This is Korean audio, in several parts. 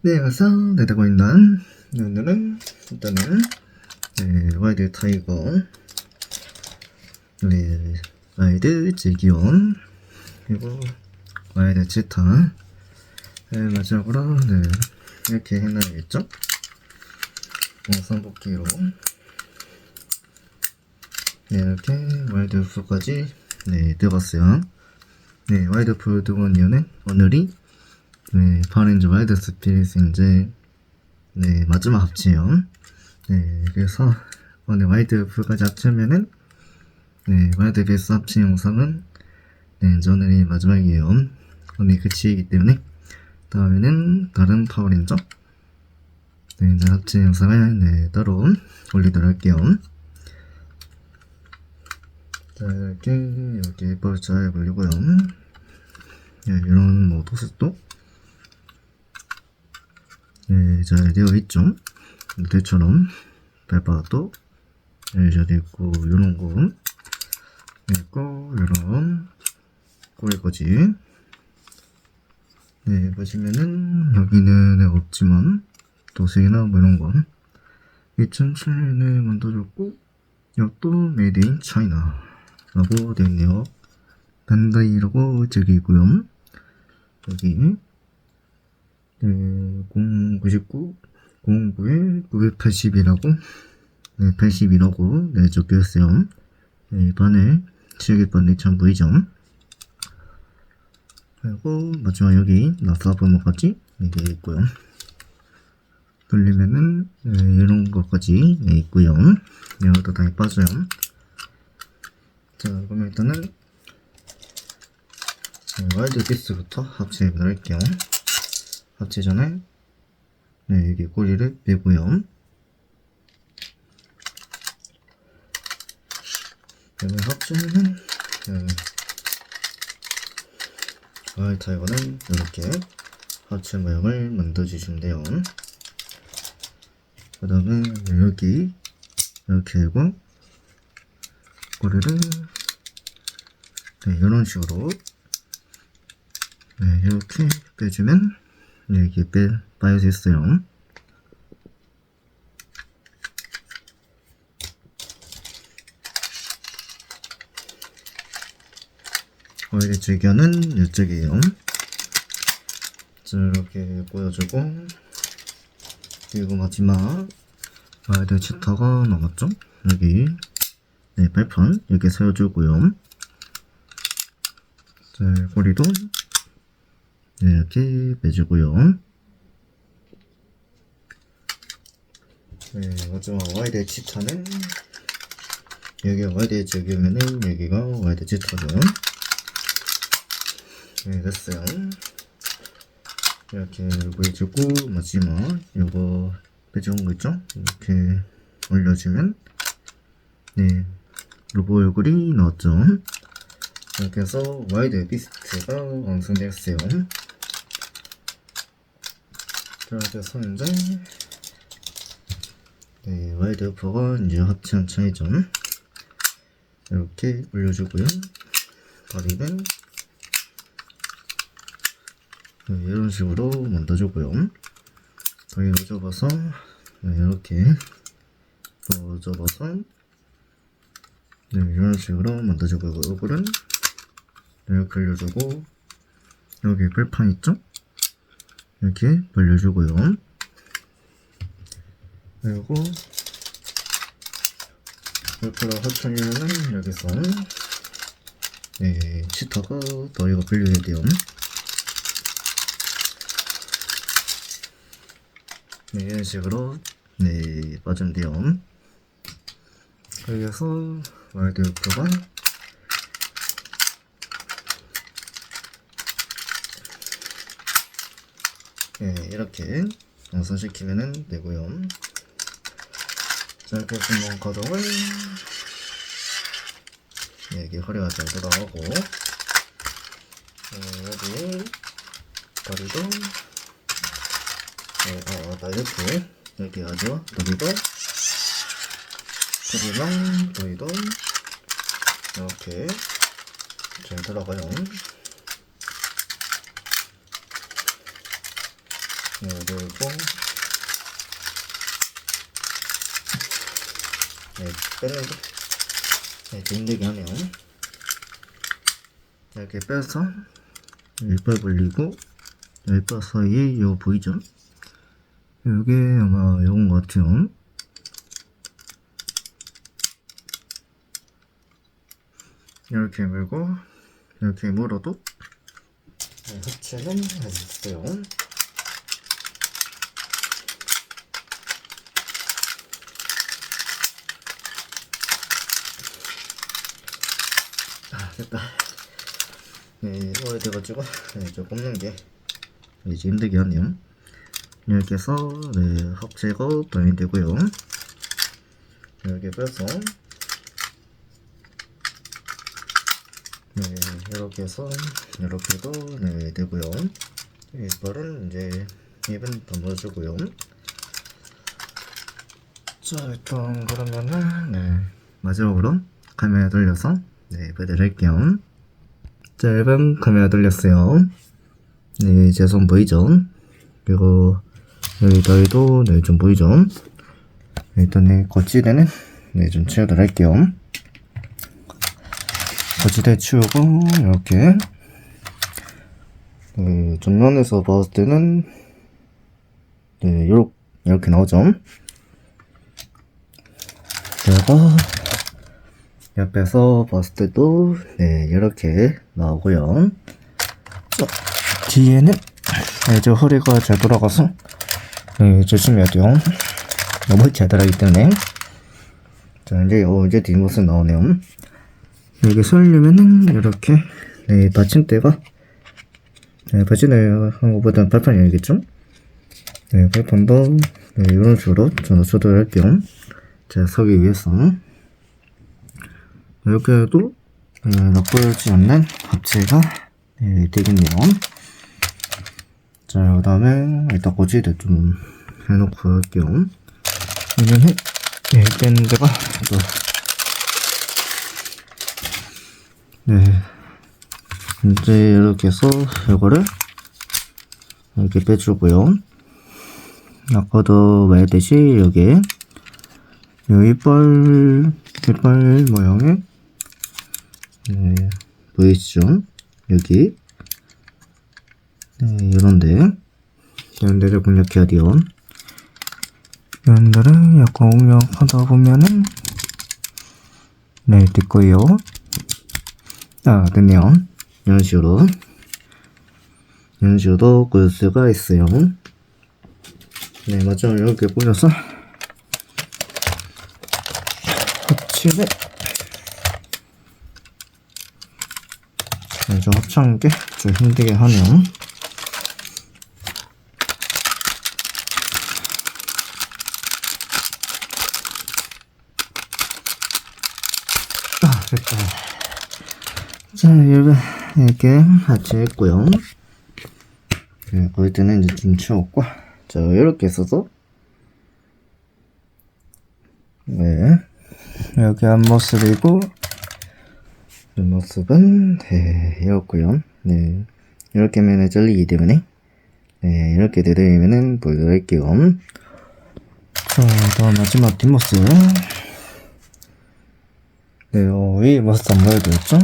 네, 와서 내다고 있는. 네, 오늘은 일단은 네, 와이드 타이거. 네, 와이드 제기온. 그리고 와이드 치타. 네, 마지막으로 네, 이렇게 해놔야겠죠? 영상 복귀로. 네, 이렇게 와이드 풀까지 네, 뜯었어요. 네, 와이드 풀 두고 온 이유는 오늘이 네, 파워렌저 와이드 스피릿 이제 네 마지막 합치요. 네 그래서 오늘 와이드 풀까지 합치면은 네 와이드 베이스 합치 영상은 네 이제 오늘이 마지막이에요. 오늘 끝이기 때문에 다음에는 다른 파워렌저 네 이제 합치 영상을 네 따로 올리도록 할게요. 자 이렇게 이렇게 예쁘게 잘 걸리고요. 네, 이런 뭐 토스도 네, 잘 되어 있죠. 무대처럼 발바닥도 네, 잘 되어 있고 요런 거. 있고 요런 꼬리까지. 네 보시면은 여기는 네, 없지만 도색이나 뭐 이런 건 2007년에 만들어졌고 이것도 메이드 인 차이나 라고 되어 있네요. 반다이라고 적혀 있고요. 여기 네, 099, 099에 980이라고, 네, 80이라고, 네, 적혀 있어요. 네, 바늘, 칠개바늘 참 보이죠? 그리고, 마지막 여기, 나사 번호까지, 이게 있고요. 돌리면은, 네, 이런 것까지, 네, 있고요. 네, 이것도 다 빠져요. 자, 그럼 일단은, 네, 와일드 비스부터 합체해 놓을게요. 합체 전에 네, 여기 꼬리를 빼고요. 여기 합체는 네, 와일 타이거는 이렇게 합체 모양을 만들어주시면 돼요. 그 다음에 여기 이렇게 하고 꼬리를 네, 이런 식으로 네, 이렇게 빼주면 네, 이렇게 빼, 빠져 있어요. 오일의 즐겨는 이쪽이에요. 자, 이렇게 보여주고, 그리고 마지막, 와이드 치타가 남았죠? 여기, 네, 발판, 이렇게 세워주고요. 자, 꼬리도, 네, 이렇게 빼주고요. 네, 마지막 와이드 치타는 여기가 와이드 적으면은 여기가 와이드 치타죠. 네, 됐어요. 이렇게 보여주고 마지막 이거 빼주는 거 있죠? 이렇게 올려주면 네, 로보 얼굴이 나왔죠. 이렇게 해서 와이드 비스트가 완성되었어요. 그래서 이제 네, 와이드 버가 이제 합체한 차이죠. 이렇게 올려주고요. 다리는 네, 이런 식으로 만들어주고요. 다리 접어서 네, 이렇게 접어서 네, 이런 식으로 만들어주고 얼굴은 이렇게 올려주고 여기 글판 있죠? 이렇게 벌려주고요. 그리고 이렇게 합쳐주면은 여기서 네, 치타가 너희가 불려야 돼요. 네, 이런 식으로 네, 빠지면 돼요. 그래서 와이드 옆으로 네, 이렇게 완성시키면 되고요. 자, 이렇게 구멍 가동을 네, 이게 허리가 잘 돌아가고 네, 여기 다리도 네, 어, 나 이렇게 이렇게 하죠. 다리도 다리랑 다리도 이렇게 잘 들어가요. 네, 그리고 네, 게 네, 좀 힘들게 하네요. 이렇게 빼서 이빨 벌리고 이빨 사이에 이거 보이죠? 이게 아마 이건 것 같아요. 이렇게 물고 이렇게 물어도 네, 흡체는 해줬어요. 아 됐다. 네, 오래돼가지고 네, 좀 꼽는 게 이제 힘들게 하네요. 이렇게 해서 네, 합체가 많이 되고요. 이렇게 빼서 네, 이렇게 해서 이렇게도 네, 되고요. 이빨은 이제 입은 덤벼주고요. 자, 일단 그러면은 네, 마지막으로 카메라 돌려서 네, 보여드릴게요. 자, 1번 카메라 돌렸어요. 네, 제 손 보이죠? 그리고 여기 다리도 네, 좀 보이죠? 일단 네, 거치대는 네, 좀 할게요. 거치대 치우고 이렇게 네, 정면에서 봤을 때는 네, 요렇게, 이렇게 나오죠? 그리고 옆에서 봤을 때도 네, 이렇게 나오고요. 자, 뒤에는 네, 저 허리가 잘 돌아가서 네, 조심해야 돼요. 너무 잘 돌아가기 때문에 자 이제 어, 이제 뒷모습 나오네요. 여기 설려면은 이렇게 네, 받침대가 네, 받침대 한 것보다는 발판이 아니겠죠? 네, 발판도 네, 이런 식으로 저 조절할게요. 자, 서기 위해서 이렇게 해도 네, 나쁘지 않는 합체가 네, 되겠네요. 자, 그 다음에 일단 고지대 좀 해놓고 할게요. 해, 네, 빼는 데가 또, 네. 이제 이렇게 해서 이거를 이렇게 빼주고요. 아까도 말했듯이 여기 이 이빨 이빨 모양의 네, 보이시죠? 여기 네, 이런데 이런 데를 공략해야 돼요. 이런 데를 약간 공략하다 보면은 네, 될 거예요. 아, 됐네요. 이런 식으로 이런 식으로 볼 수가 있어요. 네, 맞죠? 이렇게 뿌려서 합치를 네, 좀 합치는 게좀 힘들게 하네요. 아, 됐다. 자, 이렇게, 이렇게 합체했고요. 네, 그럴 때는 이제 좀 치웠고, 자, 이렇게 있어서, 네, 여기 앞모습이고, 뒷모습은, 네, 이렇고요 네, 이렇게 면에 잘리기 때문에, 네, 이렇게 되려면은 보여드릴게요. 자, 다음 마지막 뒷모습. 네, 어, 위의 모습 안 보여드렸죠?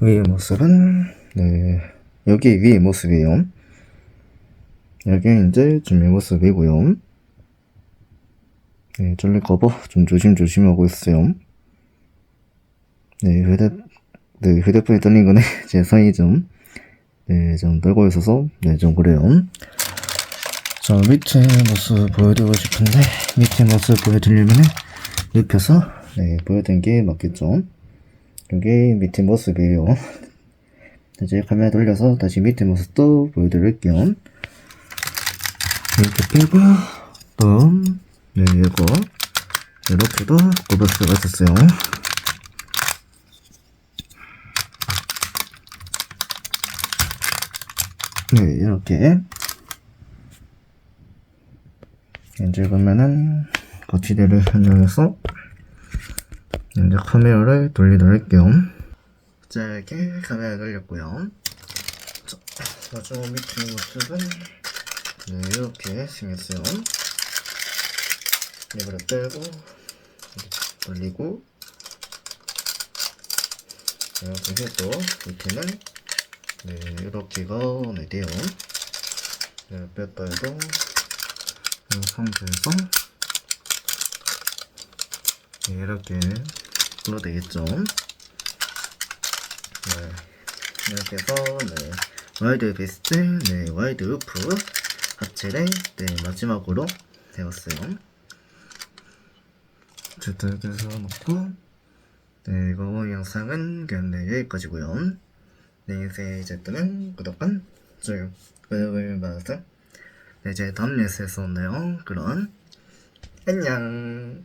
위의 모습은, 네, 여기 위의 모습이에요. 여기 이제 준비 모습이고요. 네, 잘릴까봐 좀 조심조심 하고 있어요. 네, 휴대, 네, 휴대폰이 떨린 거는 제 손이 좀, 네, 좀 떨고 있어서, 네, 좀 그래요. 자, 밑에 모습 보여드리고 싶은데, 밑에 모습 보여드리려면은, 눕혀서, 네, 보여드리는 게 맞겠죠. 여기 밑에 모습이에요. 이제 카메라 돌려서 다시 밑에 모습도 보여드릴게요. 이렇게 빼고, 또, 네, 이거, 이렇게도 꼽을 수가 있었어요. 네, 이렇게. 이제 그러면은, 거치대를 설정해서, 이제 카메라를 돌리도록 할게요. 자, 이렇게 카메라 돌렸고요. 자, 마지막 밑에 모습은, 네, 이렇게 생겼어요. 이거를 빼고, 올리고, 이렇게 해도 밑에는, 네, 이렇게가, 네, 돼요. 네, 해도, 이 상태에서, 네, 이렇게 불러 되겠죠. 네, 이렇게 해서, 네, 와이드 베스트, 네, 와이드 우프, 합체를, 네, 마지막으로 되었어요. 해서 놓고, 네, 이거 영상은 네, 여기까지고요 네, 이제 이제 뜨는 구독과 좋아요, 구독을 받아서, 네, 이제 다음 뉴스에서 만나요. 그럼, 안녕!